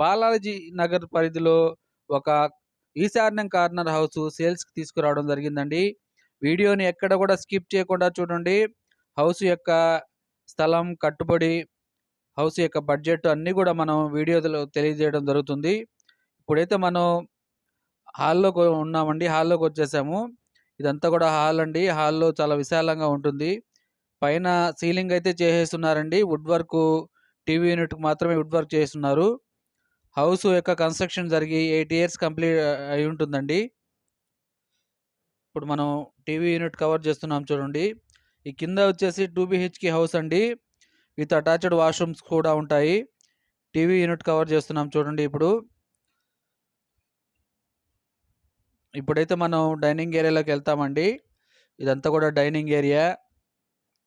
బాలాజీ నగర్ పరిధిలో ఒక ఈశాన్యం కార్నర్ హౌస్ సేల్స్కి తీసుకురావడం జరిగిందండి. వీడియోని ఎక్కడ కూడా స్కిప్ చేయకుండా చూడండి. హౌస్ యొక్క స్థలం కట్టుబడి హౌస్ యొక్క బడ్జెట్ అన్నీ కూడా మనం వీడియోలో తెలియజేయడం జరుగుతుంది. ఇప్పుడైతే మనం హాల్లో ఉన్నామండి. హాల్లోకి వచ్చేసాము. ఇదంతా కూడా హాల్ అండి. హాల్లో చాలా విశాలంగా ఉంటుంది. పైన సీలింగ్ అయితే చేసేస్తున్నారండి. వుడ్ వర్క్ టీవీ యూనిట్కి మాత్రమే వుడ్ వర్క్ చేస్తున్నారు. హౌస్ యొక్క కన్స్ట్రక్షన్ జరిగి ఎయిట్ ఇయర్స్ కంప్లీట్ అయి ఉంటుందండి. ఇప్పుడు మనం టీవీ యూనిట్ కవర్ చేస్తున్నాం చూడండి. ఈ కింద వచ్చేసి టూ బిహెచ్కి హౌస్ అండి. విత్ అటాచ్డ్ వాష్రూమ్స్ కూడా ఉంటాయి. టీవీ యూనిట్ కవర్ చేస్తున్నాం చూడండి ఇప్పుడు. ఇప్పుడైతే మనం డైనింగ్ ఏరియాలోకి వెళ్తామండి. ఇదంతా కూడా డైనింగ్ ఏరియా.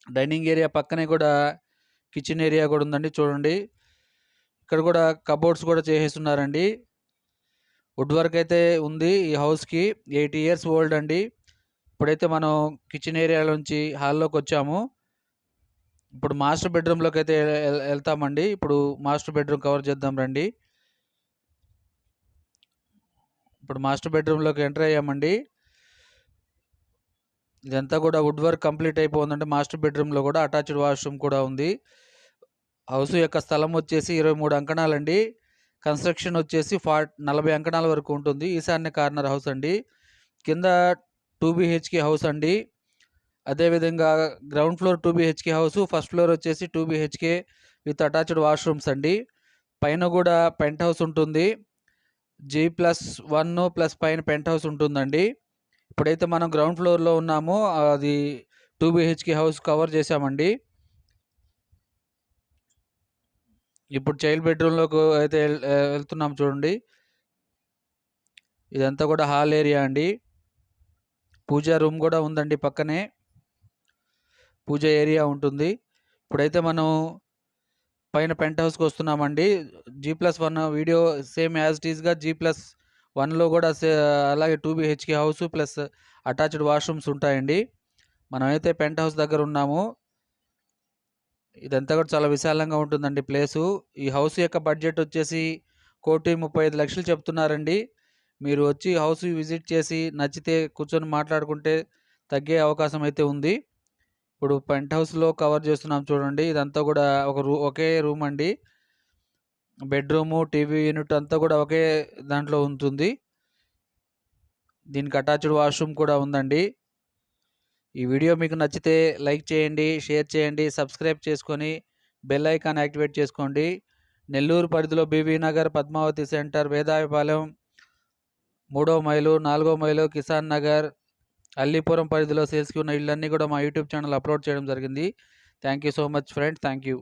డైనింగ్ ఏరియా పక్కనే కూడా కిచెన్ ఏరియా కూడా ఉందండి చూడండి. ఇక్కడ కూడా కబోర్డ్స్ కూడా చేసేస్తున్నారండి. వుడ్ వర్క్ అయితే ఉంది ఈ హౌస్కి ఎయిటీ ఇయర్స్ ఓల్డ్ అండి. ఇప్పుడైతే మనం కిచెన్ ఏరియా నుంచి హాల్లోకి వచ్చాము. ఇప్పుడు మాస్టర్ బెడ్రూమ్లోకి అయితే వెళ్తామండి. ఇప్పుడు మాస్టర్ బెడ్రూమ్ కవర్ చేద్దాం రండి. ఇప్పుడు మాస్టర్ బెడ్రూమ్లోకి ఎంటర్ అయ్యామండి. ఇదంతా కూడా వుడ్ వర్క్ కంప్లీట్ అయిపోతుందంటే మాస్టర్ బెడ్రూమ్లో కూడా అటాచ్డ్ వాష్రూమ్ కూడా ఉంది. హౌస్ యొక్క స్థలం వచ్చేసి ఇరవై మూడు అంకణాలండి. కన్స్ట్రక్షన్ వచ్చేసి ఫా నలభై అంకణాల వరకు ఉంటుంది. ఈశాన్య కార్నర్ హౌస్ అండి. కింద టూ బిహెచ్కే హౌస్ అండి. అదేవిధంగా ground floor two BHK house first floor వచ్చేసి two BHK with attached washrooms అండి. పైన కూడా పెంట్ హౌస్ ఉంటుంది. జీ ప్లస్ వన్ ప్లస్ పైన పెంట్ హౌస్ ఉంటుందండి. ఇప్పుడైతే మనం గ్రౌండ్ ఫ్లోర్లో ఉన్నామో అది టూ బిహెచ్కే హౌస్ కవర్ చేసామండి ఇప్పుడు చైల్డ్ బెడ్రూమ్లోకి అయితే వెళ్తున్నాం చూడండి. ఇదంతా కూడా హాల్ ఏరియా అండి. పూజా రూమ్ కూడా ఉందండి పక్కనే. పూజ ఏరియా ఉంటుంది. ఇప్పుడైతే మనం పైన పెంట్ హౌస్కి వస్తున్నామండి. G plus one video same as it ఈస్గా జీ ప్లస్ వన్లో కూడా సే అలాగే two BHK house plus attached washrooms ఉంటాయండి. మనమైతే పెంట్ హౌస్ దగ్గర ఉన్నాము. ఇదంతా కూడా చాలా విశాలంగా ఉంటుందండి ప్లేసు. ఈ హౌస్ యొక్క బడ్జెట్ వచ్చేసి కోటి ముప్పై ఐదు లక్షలు చెప్తున్నారండి. మీరు వచ్చి హౌస్ విజిట్ చేసి నచ్చితే కూర్చొని మాట్లాడుకుంటే తగ్గే అవకాశం అయితే ఉంది. ఇప్పుడు పెంట్ హౌస్లో కవర్ చేస్తున్నాం చూడండి. ఇదంతా కూడా ఒక రూ ఒకే రూమ్ అండి. బెడ్రూము టీవీ యూనిట్ అంతా కూడా ఒకే దాంట్లో ఉంటుంది. దీనికి అటాచ్డ్ వాష్రూమ్ కూడా ఉందండి. ఈ వీడియో మీకు నచ్చితే లైక్ చేయండి షేర్ చేయండి సబ్స్క్రైబ్ చేసుకొని బెల్ ఐకాన్ యాక్టివేట్ చేసుకోండి. నెల్లూరు పరిధిలో బీబీ నగర్ పద్మావతి సెంటర్ వేదాయపాలెం మూడో మైలు నాలుగో మైలు కిసాన్ నగర్ అల్లీపురం పరిధిలో సేల్స్కి ఉన్న ఇళ్ళన్నీ కూడా మా యూట్యూబ్ ఛానల్ అప్లోడ్ చేయడం జరిగింది. Thank you so much friends thank you.